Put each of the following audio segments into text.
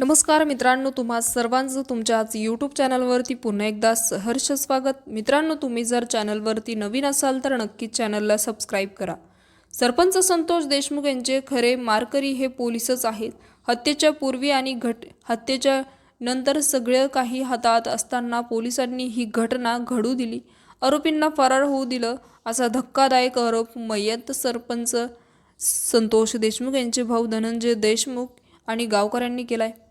नमस्कार मित्रांनो तुम्हा सर्वांचं तुमच्या आज यूट्यूब चॅनलवरती पुन्हा एकदा सहर्ष स्वागत. मित्रांनो तुम्ही जर चॅनलवरती नवीन असाल तर नक्कीच चॅनलला सबस्क्राईब करा. सरपंच संतोष देशमुख यांचे खरे मारकरी हे पोलीसच आहेत. हत्येच्या पूर्वी आणि घट हत्येच्या नंतर सगळं काही हातात असताना पोलिसांनी ही घटना घडू दिली. आरोपींना फरार होऊ दिलं असा धक्कादायक आरोप मयत सरपंच संतोष देशमुख यांचे भाऊ धनंजय देशमुख आणि गावकऱ्यांनी केला आहे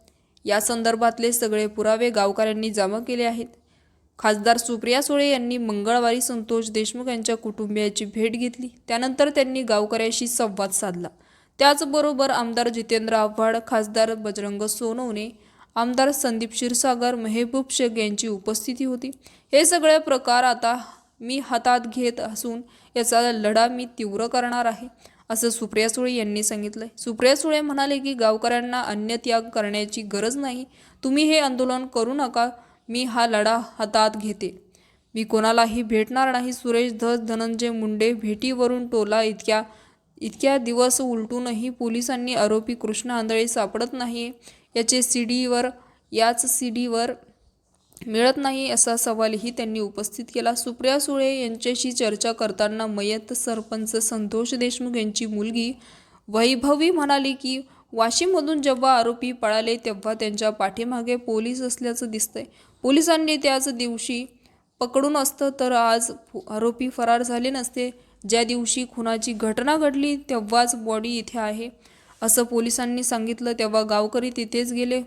या संदर्भातले सगळे पुरावे गावकऱ्यांनी जमा केले आहेत. खासदार सुप्रिया सुळे यांनी मंगळवारी संतोष देशमुख यांच्या कुटुंबियाची भेट घेतली. त्यानंतर त्यांनी गावकऱ्यांशी संवाद साधला. त्याचबरोबर आमदार जितेंद्र आव्हाड खासदार बजरंग सोनवणे आमदार संदीप क्षीरसागर मेहबूब शेख यांची उपस्थिती होती. हे सगळे प्रकार आता मी हातात घेत असून याचा लढा मी तीव्र करणार आहे. असं सुप्रिया सुळे यांनी सांगितलंय. सुप्रिया सुळे म्हणाले की गावकऱ्यांना अन्य त्याग करण्याची गरज नाही. तुम्ही हे आंदोलन करू नका. मी हा लढा हातात घेते. मी कोणालाही भेटणार नाही. सुरेश धस धनंजय मुंडे भेटीवरून टोला इतक्या इतक्या दिवस उलटूनही पोलिसांनी आरोपी कृष्ण आंधळे सापडत नाही याचे सी डीवर याच सी डीवर मिळत नाही असा सवालही त्यांनी उपस्थित केला. सुप्रिया सुळे यांच्याशी चर्चा करताना मयत सरपंच संतोष देशमुख यांची मुलगी वैभवी म्हणाली की वाशीमधून जेव्हा आरोपी पळाले तेव्हा त्यांच्या पाठीमागे पोलीस असल्याचं दिसतंय. पोलिसांनी त्याच दिवशी पकडून असतं तर आज फु- आरोपी फरार झाले नसते. ज्या दिवशी खुनाची घटना घडली तेव्हाच बॉडी इथे आहे. असं पोलिसांनी सांगितलं. तेव्हा गावकरी तिथेच गेले.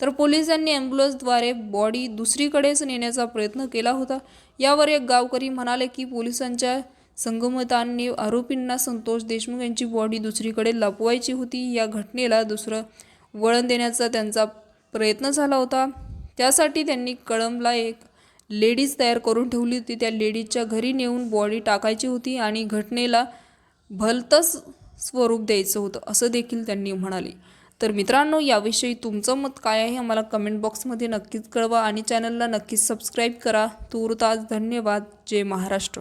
तर पोलिसांनी ॲम्ब्युलन्सद्वारे बॉडी दुसरीकडेच नेण्याचा प्रयत्न केला होता. यावर एक गावकरी म्हणाले की पोलिसांच्या संगमतांनी आरोपींना संतोष देशमुख यांची बॉडी दुसरीकडे लपवायची होती. या घटनेला दुसरं वळण देण्याचा त्यांचा प्रयत्न झाला होता. त्यासाठी त्यांनी कळंबला एक लेडीज तयार करून ठेवली होती. त्या लेडीजच्या घरी नेऊन बॉडी टाकायची होती आणि घटनेला भलतंच स्वरूप द्यायचं होतं असं देखील त्यांनी म्हणाले. तर मित्रांनो याविषयी तुमचं मत काय आहे आम्हाला कमेंट बॉक्समध्ये नक्कीच कळवा आणि चॅनलला नक्कीच सबस्क्राईब करा. तूर्तास धन्यवाद. जय महाराष्ट्र.